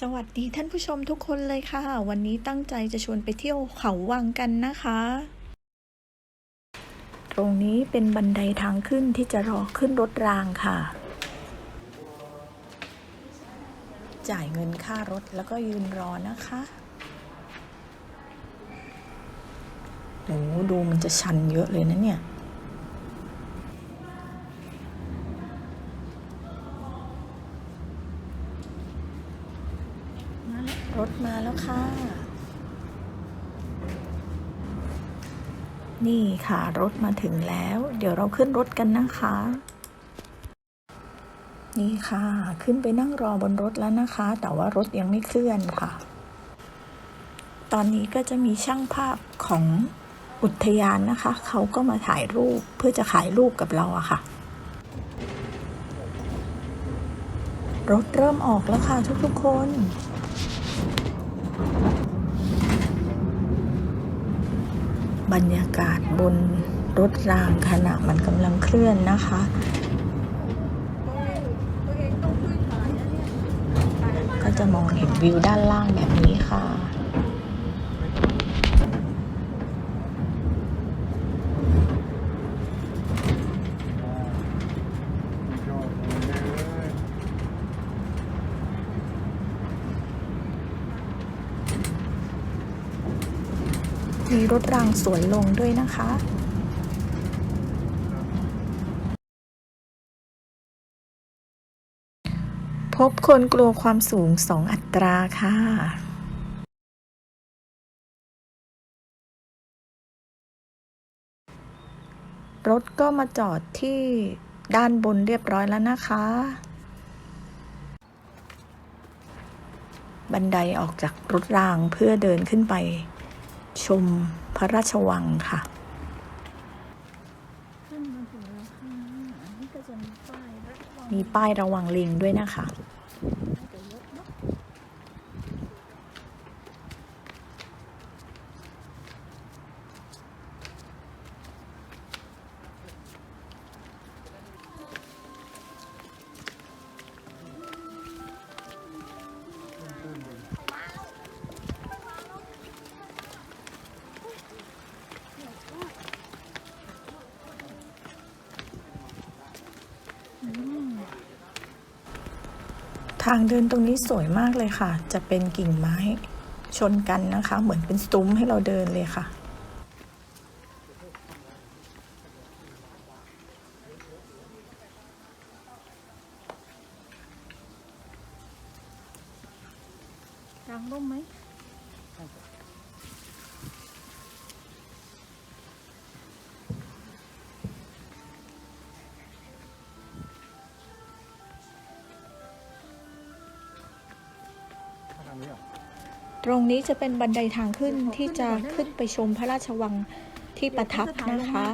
สวัสดีท่านผู้ชมทุกคนเลยค่ะ วันนี้ตั้งใจจะชวนไปเที่ยวเขาวังกันนะคะ ตรงนี้เป็นบันไดทางขึ้นที่จะรอขึ้นรถรางค่ะ จ่ายเงินค่ารถแล้วก็ยืนรอนะคะโอ้ดูมันจะชันเยอะเลยนะเนี่ย รถมาแล้วค่ะ นี่ค่ะ รถมาถึงแล้ว เดี๋ยวเราขึ้นรถกันนะคะ นี่ค่ะ ขึ้นไปนั่งรอบนรถแล้วนะคะ แต่ว่ารถยังไม่เคลื่อนค่ะ ตอนนี้ก็จะมีช่างภาพของอุทยานนะคะ เขาก็มาถ่ายรูปเพื่อจะขายรูปกับเราอะค่ะ รถเริ่มออกแล้วค่ะทุกๆคน บรรยากาศบนรถรางขณะมันกำลังเคลื่อนนะคะ ก็จะมองเห็นวิวด้านล่างแบบนี้ค่ะ มี รถรางสวนลงด้วยนะคะพบคนกลัวความสูงสองอัตราค่ะ รถก็มาจอดที่ด้านบนเรียบร้อยแล้วนะคะ บันไดออกจากรถรางเพื่อเดินขึ้นไป ชมพระราชวังค่ะขึ้นมาถึงแล้วค่ะนี่ก็จะมีป้ายระวังมีป้ายระวังลิงด้วยนะคะน่าจะเยอะเนอะ ทางเดินตรงนี้สวยมากเลยค่ะ จะเป็นกิ่งไม้ชนกันนะคะ เหมือนเป็นซุ้มให้เราเดินเลยค่ะ กลางร่มไหม ตรงนี้จะเป็นบันไดทางขึ้นที่จะขึ้นไปชมพระราชวังที่ประทับนะคะ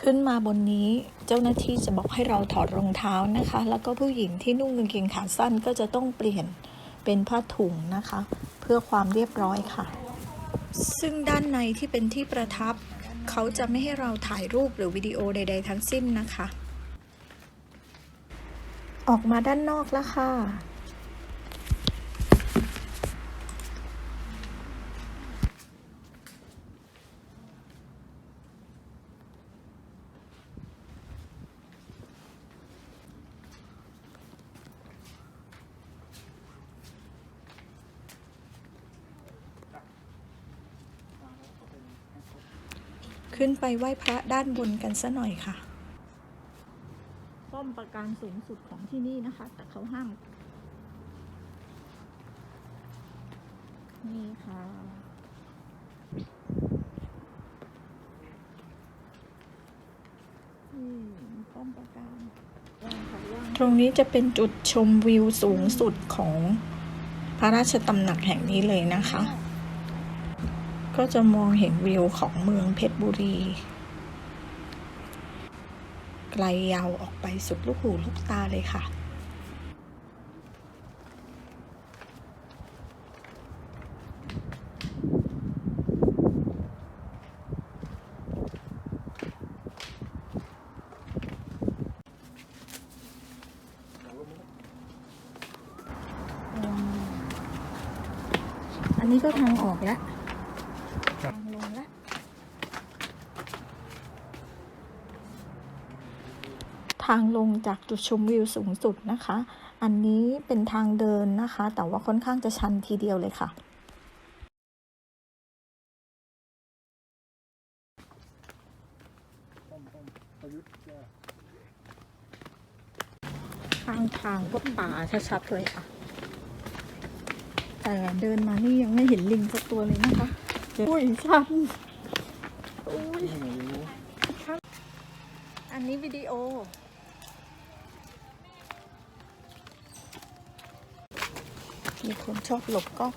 ขึ้นมาบนนี้เจ้าหน้าที่จะบอกให้เราถอดรองเท้านะคะ แล้วก็ผู้หญิงที่นุ่งกางเกงขาสั้นก็จะต้องเปลี่ยนเป็นผ้าถุงนะคะ เพื่อความเรียบร้อยค่ะ ซึ่งด้านในที่เป็นที่ประทับ เขาจะไม่ให้เราถ่ายรูปหรือวิดีโอใด ๆ ทั้งสิ้นนะคะ ออกมาด้านนอกแล้วค่ะ ขึ้นไปไหว้พระด้านบนกันซะหน่อยค่ะ ป้อมประการสูงสุดของที่นี่นะคะ แต่เขาห้าม นี่ค่ะ นี่มีป้อมประการว่างค่ะว่างตรงนี้จะเป็นจุดชมวิวสูงสุดของพระราชตำหนักแห่งนี้เลยนะคะ ก็จะมองเห็นวิวของเมืองเพชรบุรี ไกลยาวออกไปสุดลูกหูลูกตาเลยค่ะอันนี้ก็ทางออกแล้ว ทางลงจากจุดชมวิวสูงสุดนะคะ อันนี้เป็นทางเดินนะคะ แต่ว่าค่อนข้างจะชันทีเดียวเลยค่ะ ทางทางพวกป่าชัดๆเลยค่ะ แต่เดินมานี่ยังไม่เห็นลิงสักตัวเลยนะคะอุ้ยชันอุ้ยอันนี้วิดีโอ มีคนชอบหลบกล้อง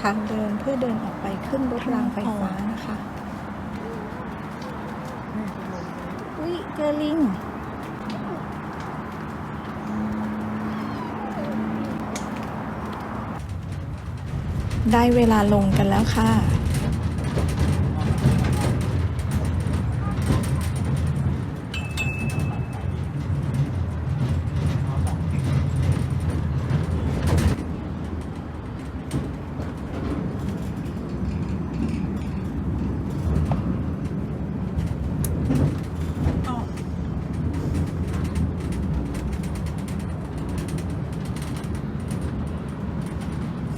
ทางเดินเพื่อเดินออกไปขึ้นรถรางไฟฟ้านะคะ อุ้ยเจอลิง ได้เวลาลงกันแล้วค่ะ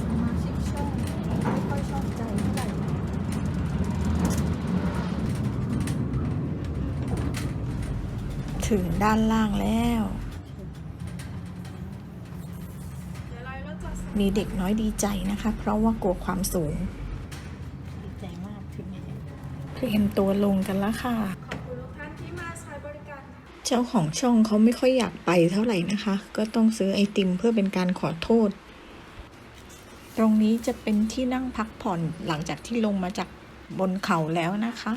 สมาชิกช่องไม่ค่อยชอบใจเท่าไหร่ ถึงด้านล่างแล้ว มีเด็กน้อยดีใจนะคะ เพราะว่ากลัวความสูงดีใจมากถึงเตรียมตัวลงกันแล้วค่ะขอบคุณทุกท่านที่มาใช้บริการเจ้าของช่องเขาไม่ค่อยอยากไปเท่าไหร่นะคะ ก็ต้องซื้อไอติมเพื่อเป็นการขอโทษ ตรงนี้จะเป็นที่นั่งพักผ่อนหลังจากที่ลงมาจากบนเขาแล้วนะคะ